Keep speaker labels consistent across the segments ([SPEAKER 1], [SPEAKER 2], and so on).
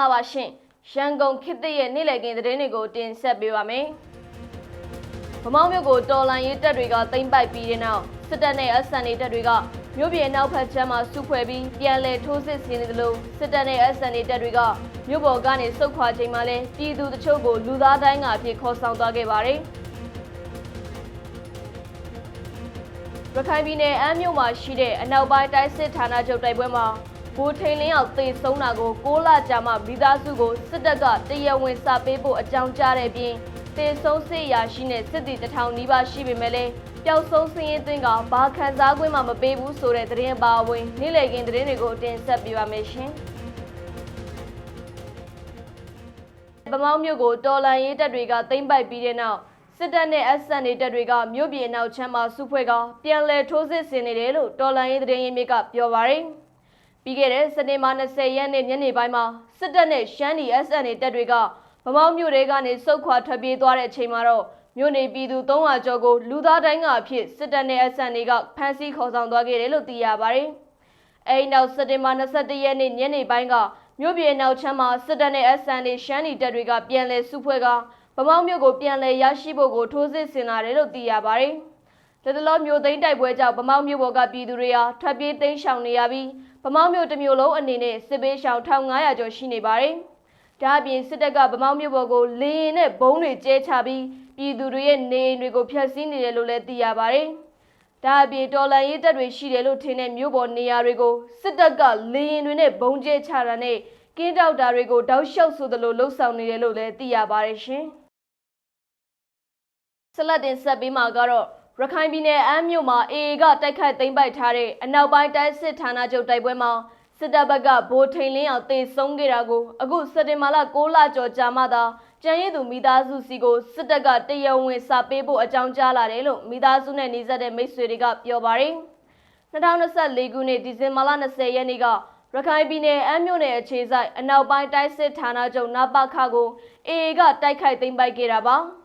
[SPEAKER 1] ္ဂလာပါရှင်ရန်ကုန်ခေတ်သစ်ရဲ့နေ့လည်ခင်းသတင်းတွေကိုတင်ဆက်ပေးပါမယ်ဗမောင်းမြို့ကိုတော်လန်ရေးတပ်တွေကသိမ်းပိုက်ပြီးတဲ့နောက်စစ်တပ်နဲ့ SN တွေတပ်တွေကမြို့ပြည်နောက်ဖက်ချမ်းမှာစုဖွဲ့ပြီးပြန်လည်ထိုးစစ်ဆင်နေတယ်လို့စစ်တပ်နဲ့ SN တွေတပ်တွေကမြို့ပေါ်ကနေစုခွာချိန်မှာလဲပြည်သူတချို့ကိုလူသားတိုင်းကအဖြစ်ခေါ်ဆောင်သွားခဲ့ပါတယ်ရခိုင်ပြည်နယ်အမ်းမြို့မှာရှိတဲ့အနောက်ပိုင်းတိုင်းစစ်ဌာနချုပ်တိုက်ပွဲမှာ ဘိုးထိန်လင်းအောင်သေဆုံးတာကို6လကြာမှမိသားစုကိုစစ်တပ်ကတရားဝင်စာပေးဖို့အကြောင်းကြားတဲ့အပြင်သေဆုံးစစ်ရာရှိနဲ့စစ်တီတထောင်နီးပါးရှိပေမဲ့လည်းပျောက်ဆုံးစင်းရင်သွင်းကဘာခံစား권မှမပေးဘူးဆိုတဲ့သတင်းပါဝင်နေ့လည်ခင်းသတင်းတွေကိုတင်ဆက်ပေးပါမယ်ရှင်။ဗမောင်းမြို့ကိုတော်လန်ရေးတပ်တွေကသိမ်းပိုက်ပြီးတဲ့နောက်စစ်တပ်နဲ့ SN တွေတပ်တွေကမြို့ပြည်အနောက်ချမ်းမှာစုဖွဲ့ကပြန်လည်ထိုးစစ်ဆင်နေတယ်လို့တော်လန်ရေးသတင်းရင်းမြစ်ကပြောပါရယ်။ ပြီးခဲ့တဲ့စနေမှာ20ရက်နေ့ညနေပိုင်းမှာစစ်တပ်နဲ့ရှမ်းနီ SN တွေတပ်တွေကဗမောင်းမြို့တွေကနေစုခွာထွက်ပြေးသွားတဲ့အချိန်မှာတော့မြို့နေပြည်သူ300ကျော်ကိုလူသားတိုင်းကအဖြစ်စစ်တပ်နဲ့ SN တွေကဖမ်းဆီးခေါ်ဆောင်သွားခဲ့တယ်လို့သိရပါရယ်။အဲဒီနောက်စက်တင်ဘာ21ရက်နေ့ညနေပိုင်းကမြို့ပြည်နောက်ချမ်းမှာစစ်တပ်နဲ့ SN တွေရှမ်းနီတပ်တွေကပြန်လည်စုဖွဲ့ကဗမောင်းမြို့ကိုပြန်လည်ရရှိဖို့ကိုထိုးစစ်ဆင်လာတယ်လို့သိရပါရယ်။တတလောမျိုးသိန်းတိုက်ပွဲကြောင့်ဗမောင်းမြို့ပေါ်ကပြည်သူတွေဟာထွက်ပြေးသိမ်းရှောင်နေရပြီး ဗမောင်းမြို့တစ်မြို့လုံးအနေနဲ့စစ်ပေးရှောင်1500ကျော်ရှိနေပါတယ်။ဒါအပြင်စစ်တပ်ကဗမောင်းမြို့ပေါ်ကိုလေရင်နဲ့ဘုံတွေကျဲချပြီးပြည်သူတွေရဲ့နေအိမ်တွေကိုဖျက်ဆီးနေတယ်လို့လည်းသိရပါတယ်။ဒါအပြင်တော်လန်ရေးတပ်တွေရှိတယ်လို့ထင်တဲ့မြို့ပေါ်နေရာတွေကိုစစ်တပ်ကလေရင်တွေနဲ့ဘုံကျဲချတာနဲ့ကင်းတောက်တာတွေကိုတောက်လျှောက်ဆိုသလိုလှုပ်ဆောင်နေတယ်လို့လည်းသိရပါတယ်ရှင်။ဆက်လက်တင်ဆက်ပေးမှာကတော့ ရခိုင်ပြည်နယ်အမ်းမြို့မှာ AA ကတိုက်ခိုက်သိမ်းပိုက်ထားတဲ့အနောက်ပိုင်းတိုင်းစစ်ဌာနချုပ်တိုက်ပွဲမှာစစ်တပ်ဘက်ကဗိုလ်ထိန်လင်းအောင်တေဆုံးခဲ့တာကိုအခုစက်တင်ဘာလ6လကျော်ကြာမှသာကြံရည်သူမိသားစုစီကိုစစ်တပ်ကတရားဝင်စာပေးဖို့အကြောင်းကြားလာတယ်လို့မိသားစုနဲ့နှိစက်တဲ့မိတ်ဆွေတွေကပြောပါတယ်2024ခုနှစ်ဒီဇင်ဘာလ20ရက်နေ့ကရခိုင်ပြည်နယ်အမ်းမြို့နယ်အခြေစိုက်အနောက်ပိုင်းတိုင်းစစ်ဌာနချုပ်နပခကို AA ကတိုက်ခိုက်သိမ်းပိုက်ခဲ့တာပါ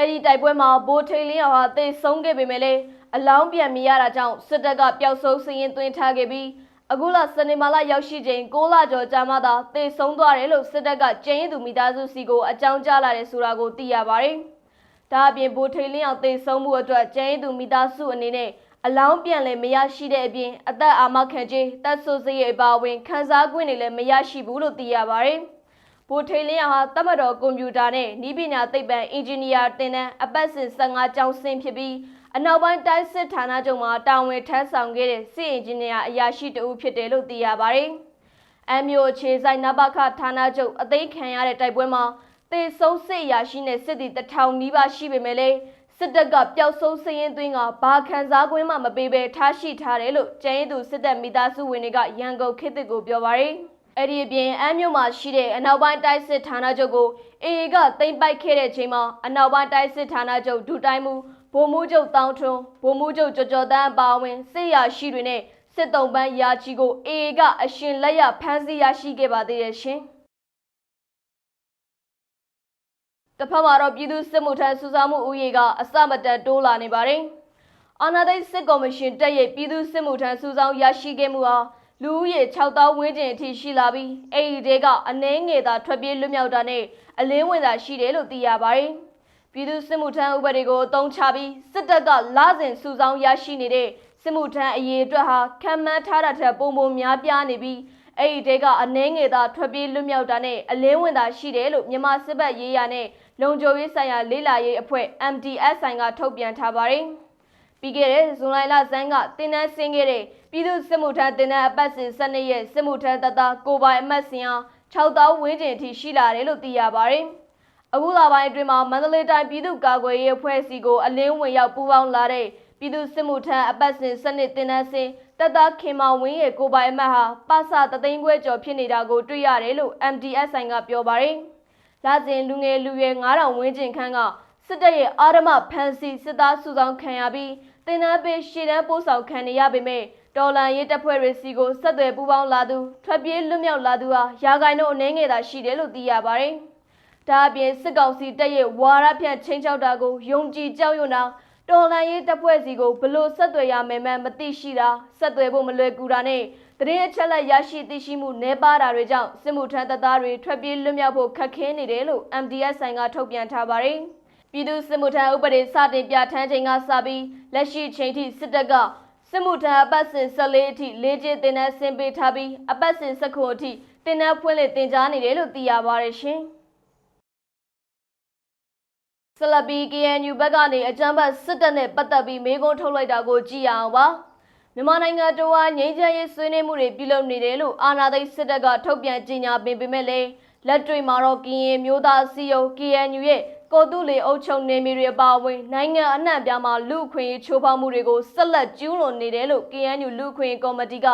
[SPEAKER 1] အဲ့ဒီတိုက်ပွဲမှာဘိုးထိန်လင်းအောင်ဟာတေဆုံးခဲ့ပေမဲ့လည်းအလောင်းပြန်မရတာကြောင့်စစ်တပ်ကပျောက်ဆုံးစည်ရင်သွင်းထားခဲ့ပြီးအခုလစနေမာလာရောက်ရှိချိန်6လကျော်ကြာမှသာတေဆုံးသွားတယ်လို့စစ်တပ်ကကျင်းရည်သူမိသားစုစီကိုအကြောင်းကြားလာတယ်ဆိုတာကိုသိရပါတယ်။ဒါအပြင်ဘိုးထိန်လင်းအောင်တေဆုံးမှုအတွက်ကျင်းရည်သူမိသားစုအနေနဲ့အလောင်းပြန်လည်းမရရှိတဲ့အပြင်အသက်အာမခံခြင်းတပ်ဆုစရိတ်အပါအဝင်ခန်းစား권တွေလည်းမရရှိဘူးလို့သိရပါတယ်။ ဘိုထိန်လင်းဟာတမတော်ကွန်ပျူတာနဲ့ဤပညာသိပ္ပံအင်ဂျင်နီယာတင်တဲ့အပတ်စဉ်15ကျောင်းဆင်းဖြစ်ပြီးအနောက်ပိုင်းတိုင်းစစ်ဌာနချုပ်မှာတာဝန်ထမ်းဆောင်ခဲ့တဲ့စစ်အင်ဂျင်နီယာအရာရှိတဦးဖြစ်တယ်လို့သိရပါတယ်။အမျိုးအခြေဆိုင်နဘခဌာနချုပ်အသိခံရတဲ့တိုက်ပွဲမှာတေဆုံးစစ်အရာရှိနဲ့စစ်တီတထောင်နီးပါးရှိပေမဲ့လည်းစစ်တပ်ကပျောက်ဆုံးစည်ရင်သွင်းကဘာခံစား권မှမပေးဘဲထားရှိထားတယ်လို့ကျန်းရည်သူစစ်တပ်မိသားစုဝင်တွေကရန်ကုန်ခေတ်သစ်ကိုပြောပါရယ် အဲ့ဒီအပြင်အမ်းမြို့မှာရှိတဲ့အနောက်ပိုင်းတိုင်းစစ်ဌာနချုပ်ကိုအေအေကသိမ်းပိုက်ခဲ့တဲ့ချိန်မှာအနောက်ပိုင်းတိုင်းစစ်ဌာနချုပ်ဒုတိုင်းမှုဗိုလ်မှူးချုပ်တောင်းထွန်းဗိုလ်မှူးချုပ်ကျော်ကျော်တန်းအပါအဝင်စစ်ရာရှိတွေနဲ့စစ်တုံးပန်းရာချီကိုအေအေကအရှင်လက်ရဖမ်းဆီးရရှိခဲ့ပါသေးတယ်ရှင်။တစ်ဖက်မှာတော့ပြည်သူစစ်မှုထမ်းစုဆောင်မှုဦးရေကအစမတန်တိုးလာနေပါတယ်။အာဏာသိမ်းစစ်ကော်မရှင်တက်ရဲ့ပြည်သူစစ်မှုထမ်းစုဆောင်ရရှိခဲ့မှုဟာ လူဦးရေ6000ဝန်းကျင်အထိရှိလာပြီးအဲ့ဒီတဲကအနှဲငယ်သာထွက်ပြေးလွတ်မြောက်တာနဲ့အလင်းဝင်သာရှိတယ်လို့သိရပါတယ်။ပြည်သူစစ်မှုထမ်းဥပဒေကိုအသုံးချပြီးစစ်တပ်ကလစဉ်စုဆောင်ရရှိနေတဲ့စစ်မှုထမ်းအရေးအတွက်ဟာခံမှန်းထားတာထက်ပုံပုံများပြားနေပြီးအဲ့ဒီတဲကအနှဲငယ်သာထွက်ပြေးလွတ်မြောက်တာနဲ့အလင်းဝင်သာရှိတယ်လို့မြန်မာစစ်ဘက်ရေးရနဲ့လုံခြုံရေးဆိုင်ရာလေးလာရေးအဖွဲ့ MDSI ကထုတ်ပြန်ထားပါတယ်။ ပြီးခဲ့တဲ့ဇွန်လလဆန်းကတင်နန်းဆင်းခဲ့တဲ့ပြည်သူစစ်မှုထမ်းတင်နန်းအပတ်စဉ်12ရက်စစ်မှုထမ်းတပ်သားကိုပိုင်အမတ်စင်အား6000ဝန်းကျင်အထိရှိလာတယ်လို့သိရပါတယ်။အခုလပိုင်းအတွင်းမှာမန္တလေးတိုင်းပြည်သူ့ကာကွယ်ရေးအဖွဲ့စီကိုအလင်းဝင်ရောက်ပူးပေါင်းလာတဲ့ပြည်သူစစ်မှုထမ်းအပတ်စဉ်စနစ်တင်နန်းစင်တပ်သားခင်မောင်ဝင်းရဲ့ကိုပိုင်အမတ်ဟာပါစာတသိန်းခွဲကျော်ဖြစ်နေတာကိုတွေ့ရတယ်လို့ MDSI ကပြောပါတယ်။လာစဉ်လူငယ်လူရွယ်9000ဝန်းကျင်ခန့်က စစ်တပ်ရဲ့အာရမဖန်စီစစ်သားစုဆောင်ခံရပြီးတင်နန်းပေးရှေ့တန်းပို့ဆောင်ခံနေရပေမဲ့တော်လန်ရေးတပ်ဖွဲ့တွေစီကိုဆက်သွယ်ပူးပေါင်းလာသူထွက်ပြေးလွတ်မြောက်လာသူဟာရာဂိုင်တို့အနေငယ်သာရှိတယ်လို့သိရပါတယ်။ဒါအပြင်စစ်ကောင်စီတပ်ရဲ့ဝါရဖြန့်ချင်းချောက်တာကိုယုံကြည်ကြောက်ရွံ့တာတော်လန်ရေးတပ်ဖွဲ့စီကိုဘလို့ဆက်သွယ်ရမယ်မှမသိရှိတာဆက်သွယ်ဖို့မလွယ်ကူတာနဲ့တရင်အချက်လက်ရရှိသိရှိမှုနှဲပါတာတွေကြောင့်စစ်မှုထမ်းတပ်သားတွေထွက်ပြေးလွတ်မြောက်ဖို့ခက်ခဲနေတယ်လို့ MDS ဆိုင်ကထုတ်ပြန်ထားပါတယ်။ ပြည်သူစစ်မှုထမ်းဥပဒေစတင်ပြဋ္ဌာန်းချိန်ကစပြီးလက်ရှိချိန်ထိစစ်တပ်ကစစ်မှုထမ်းအပတ်စဉ်14အထိလေးကျတင်တဲ့ဆင်ပေးထားပြီးအပတ်စဉ်19အထိတင်တဲ့ဖွင့်လှစ်တင်ကြားနေတယ်လို့သိရပါတယ်ရှင်။ဆလပီ KNU ဘက်ကနေအကြမ်းဖက်စစ်တပ်နဲ့ပတ်သက်ပြီးမေးခွန်းထုတ်လိုက်တာကိုကြည့်ရအောင်ပါ။မြန်မာနိုင်ငံတော်ဟာငြိမ်းချမ်းရေးဆွေးနွေးမှုတွေပြုလုပ်နေတယ်လို့အာဏာသိမ်းစစ်တပ်ကထုတ်ပြန်ကြေညာပင်ပေမဲ့လည်းလက်တွေ့မှာတော့ကရင်မျိုးသားစီယုံ KNU ရဲ့ ကိုတုလေအုပ်ချုပ်နေမြေတွေအပါအဝင်နိုင်ငံအနှံ့ပြားမှာလူအခွင့်အရေးချိုးဖောက်မှုတွေကိုဆက်လက်ကျူးလွန်နေတယ်လို့ KNU လူအခွင့်အရေးကော်မတီက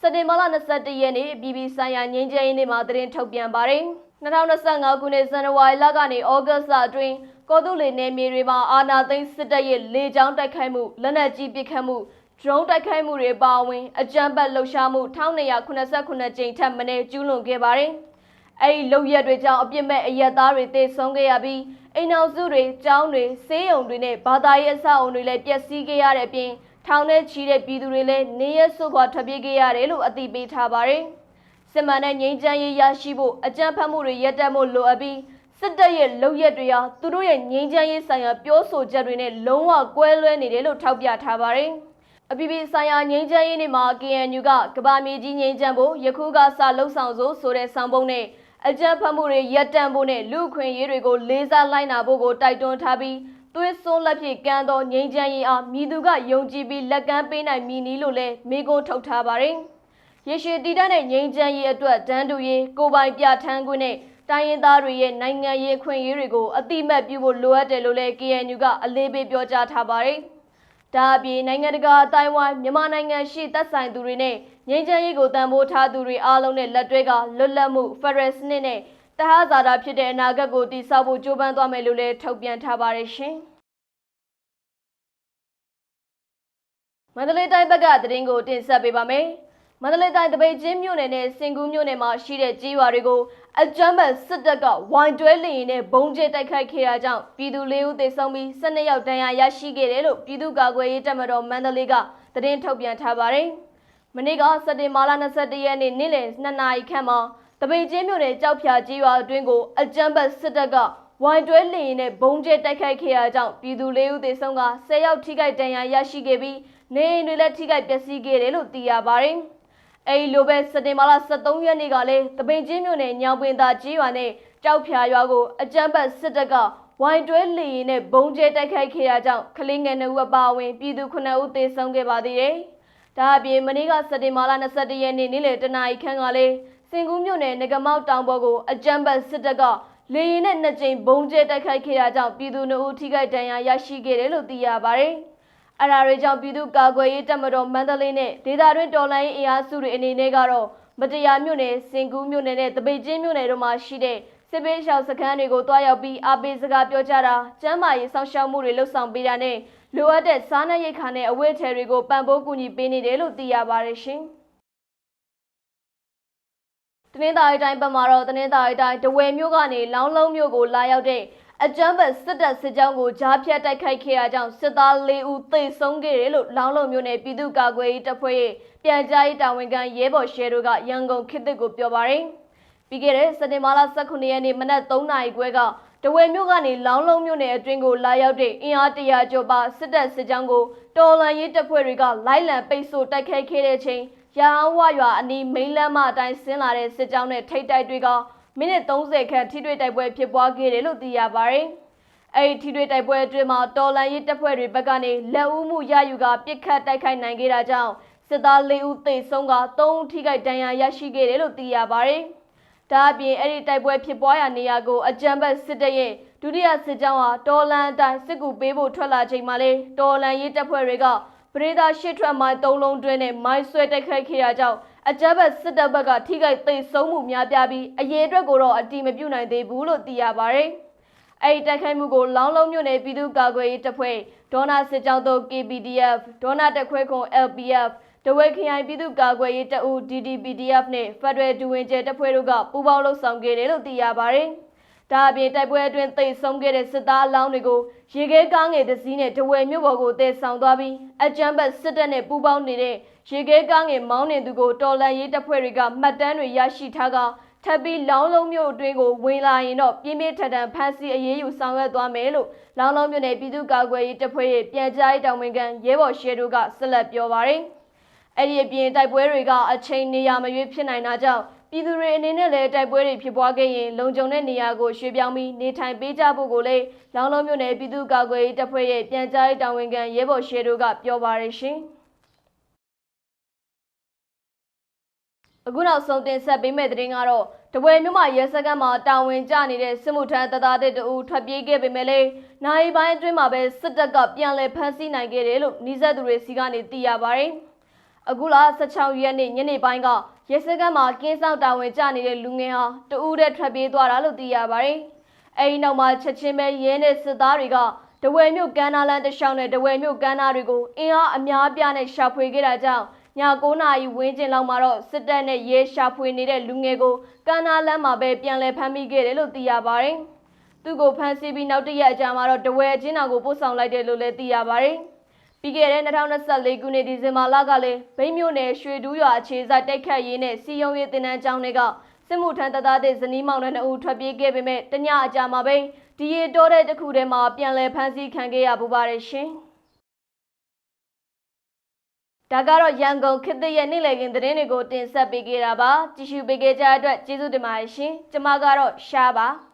[SPEAKER 1] စက်တင်ဘာလ22ရက်နေ့ပြည်ပြည်ဆိုင်ရာငြိမ်းချမ်းရေးနေ့မှာသတင်းထုတ်ပြန်ပါတယ်2025ခုနှစ်ဇန်နဝါရီလကနေဩဂတ်လအတွင်းကောတုလေနယ်မြေတွေမှာအာဏာသိမ်းစစ်တပ်ရဲ့လေကြောင်းတိုက်ခိုက်မှုလက်နက်ကြီးပစ်ခတ်မှု drone တိုက်ခိုက်မှုတွေပါဝင်အကြမ်းဖက်လှုပ်ရှားမှု1289ကြိမ်ထက်မနည်းကျူးလွန်ခဲ့ပါတယ်။အဲဒီလုပ်ရက်တွေကြောင့်အပြစ်မဲ့အရက်သားတွေတေဆုံးခဲ့ရပြီး အိမ်အောင်စုတွေ၊ကျောင်းတွေ၊ဆေးရုံတွေနဲ့ဘာသာရေးအဆောက်အုံတွေလည်းပျက်စီးခဲ့ရတဲ့အပြင်ထောင်ထဲချီတဲ့ပြည်သူတွေလည်းနေရဆုတ်ခွာထွက်ပြေးခဲ့ရတယ်လို့အသိပေးထားပါတယ်။စစ်မှန်တဲ့ငြိမ်းချမ်းရေးရရှိဖို့အကြမ်းဖက်မှုတွေရပ်တန့်ဖို့လိုအပ်ပြီးစစ်တပ်ရဲ့လုပ်ရက်တွေဟာသူတို့ရဲ့ငြိမ်းချမ်းရေးဆိုင်ရာပြောဆိုချက်တွေနဲ့လုံးဝကွဲလွဲနေတယ်လို့ထောက်ပြထားပါတယ်။အပြည်ပြည်ဆိုင်ရာငြိမ်းချမ်းရေးနေ့မှာ KNU ကကဘာမြေကြီးငြိမ်းချမ်းဖို့ယခုကစလှုပ်ဆောင်ဆိုဆိုတဲ့ဆောင်ပုံနဲ့ အကြမ်းဖက်မှုတွေရပ်တန့်ဖို့နဲ့လူခွင့်ရေးတွေကိုလေးစားလိုက်နာဖို့ကိုတိုက်တွန်းထားပြီးသွေးစွန်းလက်ဖြစ်ကမ်းသောငြိမ်းချမ်းရေးအားမြည်သူကယုံကြည်ပြီးလက်ကမ်းပေးနိုင်မည်နီလို့လည်းမိကုံးထုတ်ထားပါတယ်။ရေရှည်တည်တတ်တဲ့ငြိမ်းချမ်းရေးအတွက်တန်းတူရေးကိုပိုင်ပြဋ္ဌာန်းခွင့်နဲ့တိုင်းရင်းသားတွေရဲ့နိုင်ငံရေးခွင့်ရေးတွေကိုအတိမတ်ပြုဖို့လိုအပ်တယ်လို့လည်း KNU ကအလေးပေးပြောကြားထားပါတယ်။ ဒါအပြင်နိုင်ငံတကာအတိုင်းဝိုင်းမြန်မာနိုင်ငံရှိသက်ဆိုင်သူတွေနဲ့ငြိမ်းချမ်းရေးကိုတန်ဖိုးထားသူတွေအားလုံးနဲ့လက်တွဲကလွတ်လပ်မှုဖက်ဒရယ်စနစ်နဲ့တဟဇာတာဖြစ်တဲ့အနာဂတ်ကိုတည်ဆောက်ဖို့ကြိုးပမ်းသွားမယ်လို့လည်းထုတ်ပြန်ထားပါတယ်ရှင်။မန္တလေးတိုင်းဘက်ကသတင်းကိုတင်ဆက်ပေးပါမယ်။ မန္တလေးတိုင်းတပိတ်ချင်းမြို့နယ်နဲ့စင်ကူးမြို့နယ်မှာရှိတဲ့ကြေးရွာတွေကိုအကြမ်းဖက်စစ်တပ်ကဝိုင်တွဲလျင်နဲ့ဘုံကျဲတိုက်ခိုက်ခဲ့တာကြောင့်ပြည်သူလေးဦးသေဆုံးပြီး12ယောက်ဒဏ်ရာရရှိခဲ့တယ်လို့ပြည်သူ့ကာကွယ်ရေးတပ်မတော်မန္တလေးကသတင်းထုတ်ပြန်ထားပါတယ်။မနေ့ကစက်တင်ဘာလ22ရက်နေ့နေ့လယ်2နာရီခန့်မှာတပိတ်ချင်းမြို့နယ်ကြောက်ဖြာကြေးရွာအတွင်းကိုအကြမ်းဖက်စစ်တပ်ကဝိုင်တွဲလျင်နဲ့ဘုံကျဲတိုက်ခိုက်ခဲ့တာကြောင့်ပြည်သူလေးဦးသေဆုံးက10ယောက်ထိခိုက်ဒဏ်ရာရရှိခဲ့ပြီးနေအိမ်တွေလည်းထိခိုက်ပျက်စီးခဲ့တယ်လို့သိရပါတယ်။ အဲဒီလိုပဲစက်တင်ဘာလ23ရက်နေ့ကလည်းတပိန်ချင်းမြို့နယ်ညောင်ပင်သာကြီးရွာနဲ့ကြောက်ဖြာရွာကိုအကြမ်းဖက်စစ်တပ်ကဝိုင်တွဲလီရင်နဲ့ဘုံကျဲတိုက်ခိုက်ခဲ့တာကြောင့်ကလေးငယ်2ဦးအပါအဝင်ပြည်သူ9ဦးသေဆုံးခဲ့ပါသေးတယ်။ဒါအပြင်မနေ့ကစက်တင်ဘာလ22ရက်နေ့နေ့လယ်တနာရီခန့်ကလည်းစင်ကူးမြို့နယ်ငကမောက်တောင်ပေါ်ကိုအကြမ်းဖက်စစ်တပ်ကလေရင်နဲ့နှစ်ကြိမ်ဘုံကျဲတိုက်ခိုက်ခဲ့တာကြောင့်ပြည်သူ2ဦးထိခိုက်ဒဏ်ရာရရှိခဲ့တယ်လို့သိရပါတယ်။ အရာတွေကြောင့်ပြည်သူ့ကာကွယ်ရေးတပ်မတော်မန္တလေးနဲ့ဒေသတွင်းတော်လှန်ရေးအင်အားစုတွေအနေနဲ့ကတော့မတရားမြို့နယ်စင်ကူးမြို့နယ်နဲ့တပိတ်ချင်းမြို့နယ်တို့မှာရှိတဲ့စစ်ပေးရှောင်စခန်းတွေကိုတွားရောက်ပြီးအားပေးစကားပြောကြတာကျမ်းမာရေးစောင့်ရှောက်မှုတွေလှုပ်ဆောင်ပေးတာနဲ့လိုအပ်တဲ့စားနပ်ရိက္ခာနဲ့အဝတ်အထည်တွေကိုပံ့ပိုးကူညီပေးနေတယ်လို့သိရပါတယ်ရှင်။တနင်္သာရီတိုင်းဘက်မှာတော့တနင်္သာရီတိုင်းတဝယ်မြို့ကနေလောင်းလုံးမြို့ကိုလာရောက်တဲ့ အကြမ်းဖက်စစ်တပ်စစ်ကြောင်းကိုကြားဖြတ်တိုက်ခိုက်ခဲ့တာကြောင့်စစ်သား၄ဦးသေဆုံးခဲ့တယ်လို့လောင်းလုံးမြို့နယ်ပြည်သူ့ကာကွယ်ရေးတပ်ဖွဲ့ရဲ့ပြန်ကြားရေးတာဝန်ခံရဲဘော်ရှဲတို့ကရန်ကုန်ခေတ်သစ်ကိုပြောပါရယ်ပြီးခဲ့တဲ့စက်တင်ဘာလ18ရက်နေ့မနက်3နာရီခွဲကတဝယ်မြို့ကနေလောင်းလုံးမြို့နယ်အတွင်းကိုလာရောက်တဲ့အင်အားတရာကျော်ပါစစ်တပ်စစ်ကြောင်းကိုတော်လန်ရေးတပ်ဖွဲ့တွေကလိုက်လံပိတ်ဆို့တိုက်ခိုက်ခဲ့တဲ့ချိန်ရဟန်းဝရွာအနီးမိန်းလမ်းမအတိုင်းဆင်းလာတဲ့စစ်ကြောင်းနဲ့ထိတ်တိုက်တွေက မိနစ်30ခန့်ထိတွေ့တိုက်ပွဲဖြစ်ပွားခဲ့တယ်လို့သိရပါတယ်။အဲဒီထိတွေ့တိုက်ပွဲအတွင်းမှာတော်လန်ရေးတပ်ဖွဲ့တွေဘက်ကနေလက်ဦးမှုရယူကပစ်ခတ်တိုက်ခိုက်နိုင်ခဲ့တာကြောင့်စစ်သား၄ဦးသေဆုံးက3ဦးထိခိုက်ဒဏ်ရာရရှိခဲ့တယ်လို့သိရပါတယ်။ဒါအပြင်အဲ့ဒီတိုက်ပွဲဖြစ်ပွားရာနေရာကိုအကြမ်းဖက်စစ်တပ်ရဲ့ဒုတိယစစ်ကြောင်းဟာတော်လန်အတိုင်းစစ်ကူပေးဖို့ထွက်လာချိန်မှာလေတော်လန်ရေးတပ်ဖွဲ့တွေကပရိဒါရှစ်ထွက်မိုင်း၃လုံးတွင်းနဲ့မိုင်းဆွဲတိုက်ခိုက်ခဲ့တာကြောင့် အကြမ်းဖက်စစ်တပ်ဘက်ကထိခိုက်သိမ်းဆုံးမှုများပြားပြီးအရေးအတွက်ကိုတော့အတိမပြုနိုင်သေးဘူးလို့သိရပါဗျ။အဲဒီတိုက်ခိုက်မှုကိုလောင်းလုံးမြို့နယ်ပြည်သူ့ကာကွယ်ရေးတပ်ဖွဲ့ဒေါနာစစ်ကြောင်းတို့ KPDF ဒေါနာတက်ခွဲခွန် LPF တဝဲခရိုင်ပြည်သူ့ကာကွယ်ရေးတပ်ဦး DDPDF နဲ့ Federal ဒူဝင်ကျဲတပ်ဖွဲ့တို့ကပူးပေါင်းလှုပ်ဆောင်ခဲ့တယ်လို့သိရပါဗျ။တ ဒါအပြင်တိုက်ပွဲအတွင်းသိမ်းဆုံးခဲ့တဲ့စစ်သားအလောင်းတွေကိုရေခဲကားငယ်တစ်စီးနဲ့တဝယ်မြို့ပေါ်ကိုတည်ဆောင်သွားပြီးအကြမ်းဖက်စစ်တပ်နဲ့ပူးပေါင်းနေတဲ့ရေခဲကားငယ်မောင်းနေသူကိုတော်လန်ရေးတပ်ဖွဲ့တွေကမှတ်တမ်းတွေရရှိထားကထပ်ပြီးလောင်းလုံးမြို့အတွင်းကိုဝင်လာရင်တော့ပြင်းပြထန်ထန်ဖမ်းဆီးအရေးယူဆောင်ရွက်သွားမယ်လို့လောင်းလုံးမြို့နယ်ပြည်သူ့ကာကွယ်ရေးတပ်ဖွဲ့ရဲ့ပြန်ကြားရေးတာဝန်ခံရဲဘော်ရှေတို့ကဆက်လက်ပြောပါရယ်အဲ့ဒီအပြင်တိုက်ပွဲတွေကအချိန်နေရာမရွေးဖြစ်နိုင်တာကြောင့် ပြည်သူတွေအနေနဲ့လည်းတိုက်ပွဲတွေဖြစ်ပွားခဲ့ရင်လုံခြုံတဲ့နေရာကိုရွှေ့ပြောင်းပြီးနေထိုင်ပေးကြဖို့ကိုလည်းလောင်းလုံးမြို့နယ်ပြည်သူ့ကာကွယ်ရေးတပ်ဖွဲ့ရဲ့ပြန်ကြားရေးတာဝန်ခံရဲဘော်ရှေတို့ကပြောပါရယ်ရှင်။အခုနောက်ဆုံးတင်ဆက်ပေးမယ့်သတင်းကတော့တပွဲမြို့မှာရဲစခန်းမှာတာဝန်ကျနေတဲ့စစ်မှုထမ်းတပ်သားတစ်တူထွက်ပြေးခဲ့ပေမဲ့လည်းနိုင်ပိုင်းအတွင်းမှာပဲစစ်တပ်ကပြန်လည်ဖမ်းဆီးနိုင်ခဲ့တယ်လို့နှီးဆက်သူတွေစီကနေသိရပါတယ်။အခုလ16ရက်နေ့ညနေပိုင်းကရဲစခန်းမှာကင်းဆောင်တာဝန်ကျနေတဲ့လူငယ်ဟာတဦးတည်းထွက်ပြေးသွားတာလို့သိရပါတယ်။အဲဒီနောက်မှာချက်ချင်းပဲရဲနဲ့စစ်သားတွေကတဝယ်မြို့ကမ်းနားလမ်းတစ်လျှောက်နဲ့တဝယ်မြို့ကမ်းနားတွေကိုအင်အားအများအပြားနဲ့ရှာဖွေခဲ့တာကြောင့်ည9နာရီဝန်းကျင်လောက်မှာတော့စစ်တပ်နဲ့ရဲရှာဖွေနေတဲ့လူငယ်ကိုကမ်းနားလမ်းမှာပဲပြန်လည်ဖမ်းမိခဲ့တယ်လို့သိရပါတယ်။သူ့ကိုဖမ်းဆီးပြီးနောက်တစ်ရက်အကြာမှာတော့တဝယ်အချင်းတော်ကိုပို့ဆောင်လိုက်တယ်လို့လည်းသိရပါတယ်။ ပြီးခဲ့တဲ့2024ခုနှစ်ဒီဇင်ဘာလကလည်းဗိမ်းမြို့နယ်ရွှေတူးရွာအခြေစိုက်တိုက်ခတ်ရေးနဲ့စီယုံရေးတင်နန်းကျောင်းတွေကစစ်မှုထမ်းတပ်သားတဲ့ဇနီးမောင်နှံနှစ်ဦးထွက်ပြေးခဲ့ပေမဲ့တညအကြာမှာပဲဒီရီတိုးတဲ့တစ်ခုထဲမှာပြန်လည်ဖမ်းဆီးခံခဲ့ရပူပါတယ်ရှင်။ဒါကတော့ရန်ကုန်ခေတ်သစ်ရဲ့နေ့လည်ခင်းသတင်းတွေကိုတင်ဆက်ပေးခဲ့တာပါကြည့်ရှုပေးခဲ့ကြတဲ့အတွက်ကျေးဇူးတင်ပါတယ်ရှင်။ကျွန်မကတော့ရှားပါ။